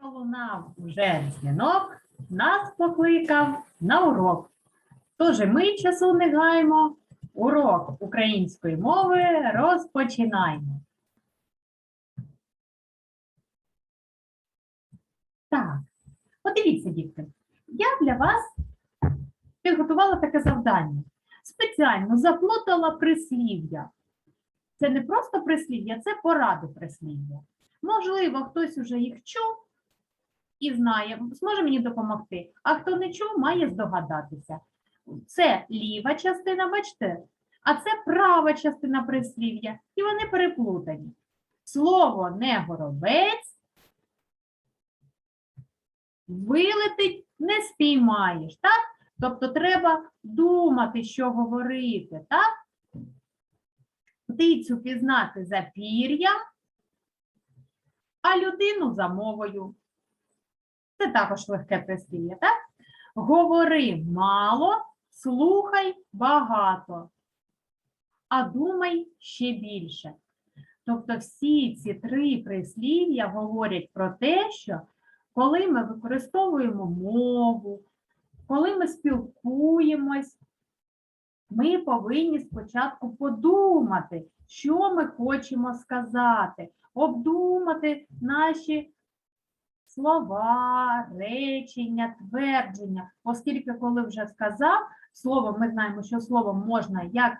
Пролунав вже дзвінок, нас покликав на урок. Тож ми часу не гаємо. Урок української мови розпочинаємо. Так, подивіться, дітки, я для вас підготувала таке завдання. Спеціально заплутала прислів'я. Це не просто прислів'я, це поради прислів'я. Можливо, хтось уже їх чув і знає, зможе мені допомогти. А хто не чув, має здогадатися. Це ліва частина, бачите, а це права частина прислів'я, і вони переплутані. Слово не горобець вилетить, не спіймаєш, так? Тобто треба думати, що говорити, так? Птицю пізнати за пір'ям, а людину за мовою. Це також легке прислів'я, так? Говори мало, слухай багато, а думай ще більше. Тобто всі ці три прислів'я говорять про те, що коли ми використовуємо мову, коли ми спілкуємось, ми повинні спочатку подумати, що ми хочемо сказати, обдумати наші слова, речення, твердження, оскільки, коли вже сказав слово, ми знаємо, що словом можна як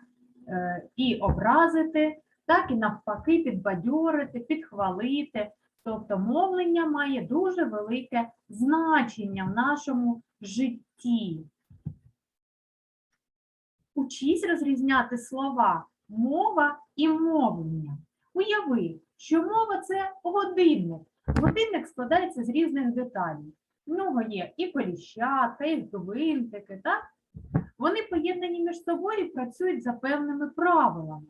е, і образити, так і навпаки підбадьорити, підхвалити. Тобто мовлення має дуже велике значення в нашому житті. Учись розрізняти слова мова і мовлення. Уяви, що мова це годинник. Годинник складається з різних деталей. В нього є і коліщатка, і гвинтики, так? Вони поєднані між собою і працюють за певними правилами.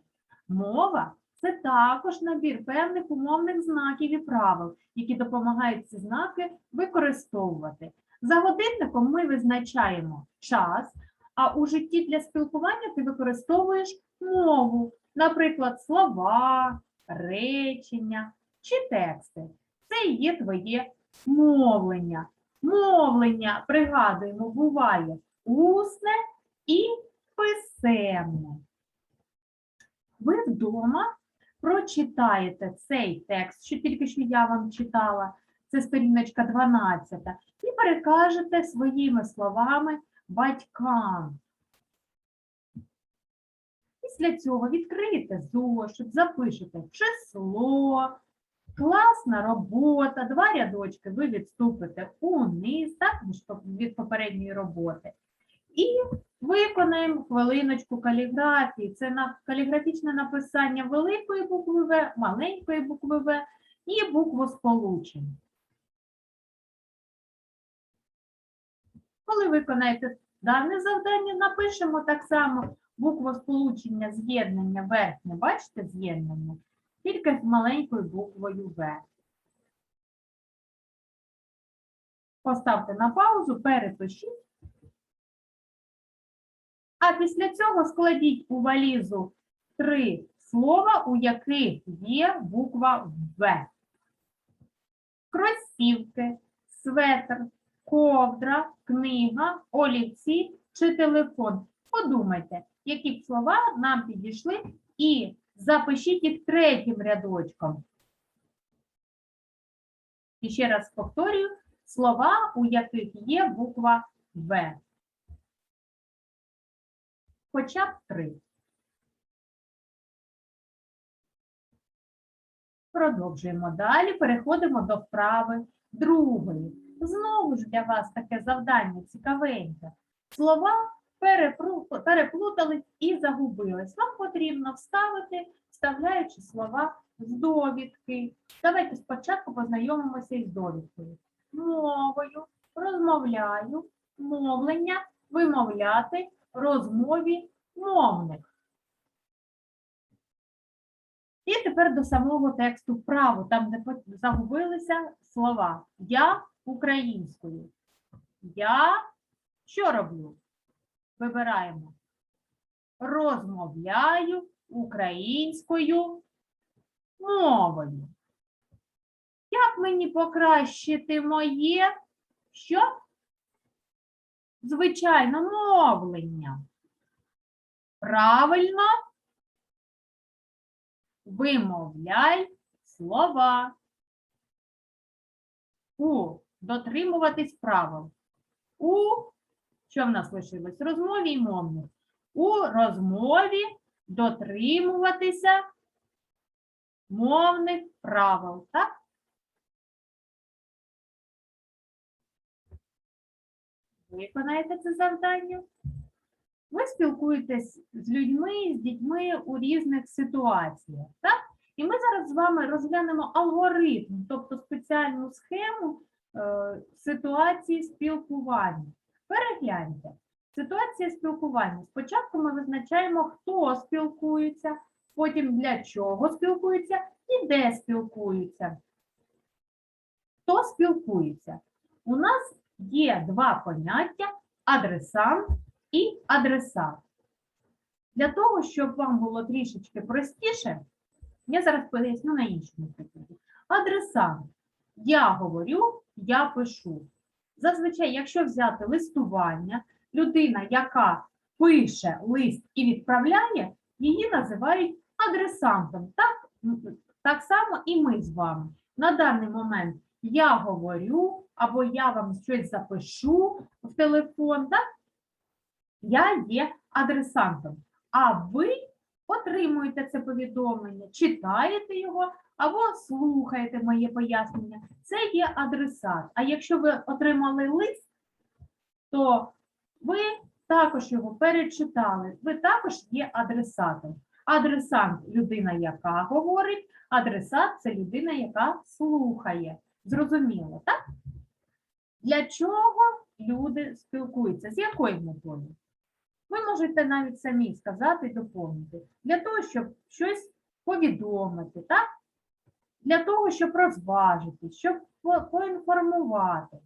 Мова це також набір певних умовних знаків і правил, які допомагають ці знаки використовувати. За годинником ми визначаємо час, а у житті для спілкування ти використовуєш мову, наприклад, слова, речення чи тексти. Це і є твоє мовлення. Мовлення, пригадуємо, буває усне і писемне. Ви вдома прочитаєте цей текст, що тільки що я вам читала, це сторіночка 12, і перекажете своїми словами батькам. Після цього відкриєте зошит, запишете число, класна робота, два рядочки ви відступите униз, так, від попередньої роботи. І виконаємо хвилиночку каліграфії. Це на каліграфічне написання великої букви В, маленької букви В і буквосполучень. Коли виконаєте дане завдання, напишемо так само буквосполучення з'єднання верхнє, бачите з'єднання, тільки з маленькою буквою В. Поставте на паузу, перепишіть. А після цього складіть у валізу три слова, у яких є буква В. Кросівки, светр, ковдра, книга, олівці чи телефон. Подумайте, які б слова нам підійшли, і запишіть їх третім рядочком. І ще раз повторюю, слова, у яких є буква В хоча б три. Продовжуємо далі, переходимо до вправи другої. Знову ж для вас таке завдання цікавеньке. Слова переплутались і загубились. Вам потрібно вставити, вставляючи слова з довідки. Давайте спочатку познайомимося із довідкою. Мовою, розмовляю, мовлення, вимовляти, розмові мовник. І тепер до самого тексту вправо, там, де загубилися слова. Я українською. Я що роблю? Вибираємо. Розмовляю українською мовою. Як мені покращити моє що? Звичайно, мовлення. Правильно вимовляй слова. У дотримуватись правил. У що в нас лишилось? Розмові і мовні. У розмові дотримуватися мовних правил. Так? Виконаєте це завдання? Ви спілкуєтесь з людьми, з дітьми у різних ситуаціях. Так? І ми зараз з вами розглянемо алгоритм, тобто спеціальну схему е, ситуації спілкування. Перегляньте. Ситуація спілкування. Спочатку ми визначаємо, хто спілкується, потім для чого спілкується і де спілкуються. Хто спілкується? У нас є два поняття адресант і адресат. Для того, щоб вам було трішечки простіше, я зараз поясню на іншому прикладі. Адресант. Я говорю, я пишу. Зазвичай, якщо взяти листування, людина, яка пише лист і відправляє, її називають адресантом. Так, так само і ми з вами. На даний момент я говорю, або я вам щось запишу в телефон, так? я є адресантом. А ви отримуєте це повідомлення, читаєте його або слухаєте моє пояснення. Це є адресат. А якщо ви отримали лист, то ви також його перечитали, ви також є адресатом. Адресант людина, яка говорить, адресат це людина, яка слухає. Зрозуміло, так? Для чого люди спілкуються? З якою метою? Ви можете навіть самі сказати доповнити. Для того, щоб щось повідомити, так? Для того, щоб розважити, щоб поінформувати.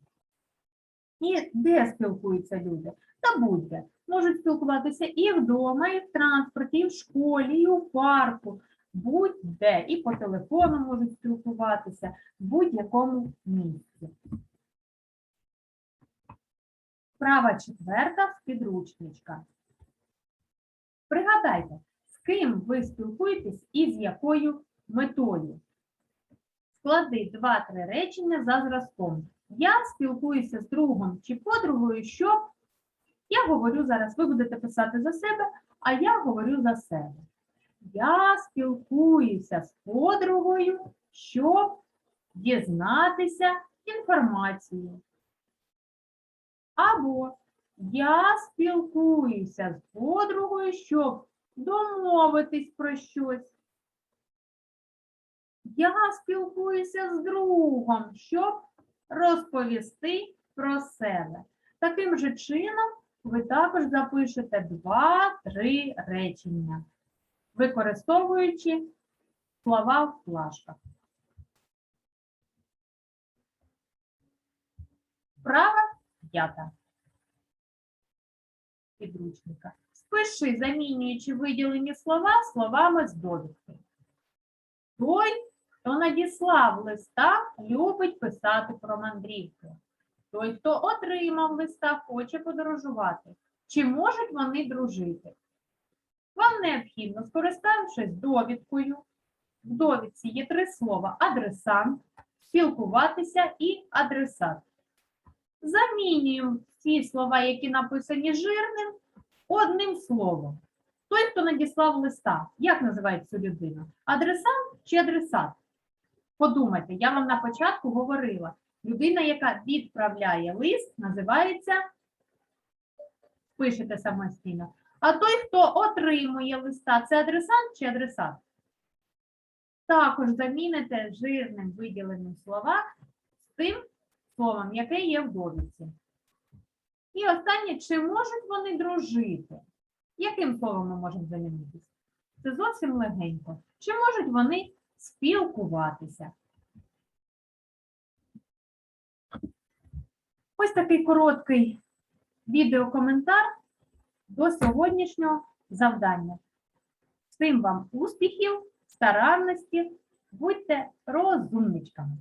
І де спілкуються люди? Та будь-де. Можуть спілкуватися і вдома, і в транспорті, і в школі, і у парку. Будь-де. І по телефону можуть спілкуватися в будь-якому місці. Справа четверта з підручничка. Пригадайте, з ким ви спілкуєтесь і з якою метою. Склади два-три речення за зразком. Я спілкуюся з другом чи подругою, щоб я говорю зараз, ви будете писати за себе, а я говорю за себе. Я спілкуюся з подругою, щоб дізнатися інформацію. Або я спілкуюся з подругою, щоб домовитись про щось. Я спілкуюся з другом, щоб розповісти про себе. Таким же чином ви також запишете два-три речення, використовуючи слова в плашках. Права п'ята підручника. Спиши, замінюючи виділені слова словами з довідки. Той, хто надіслав листа, любить писати про мандрівки. Той, хто отримав листа, хоче подорожувати. Чи можуть вони дружити? Вам необхідно, скориставшись довідкою, в довідці є три слова: адресант, спілкуватися і адресат. Замінюємо ці слова, які написані жирним, одним словом. Той, хто надіслав листа, як називається цю людину? Адресант чи адресат? Подумайте, я вам на початку говорила. Людина, яка відправляє лист, називається, пишете самостійно. А той, хто отримує листа, це адресант чи адресат? Також заміните жирним виділеним слова з тим словом, яке є в довідці. І останнє, чи можуть вони дружити? Яким словом ми можемо замінитися? Це зовсім легенько. Чи можуть вони спілкуватися? Ось такий короткий відеокоментар до сьогоднішнього завдання. Всім вам успіхів, старанності, будьте розумничками.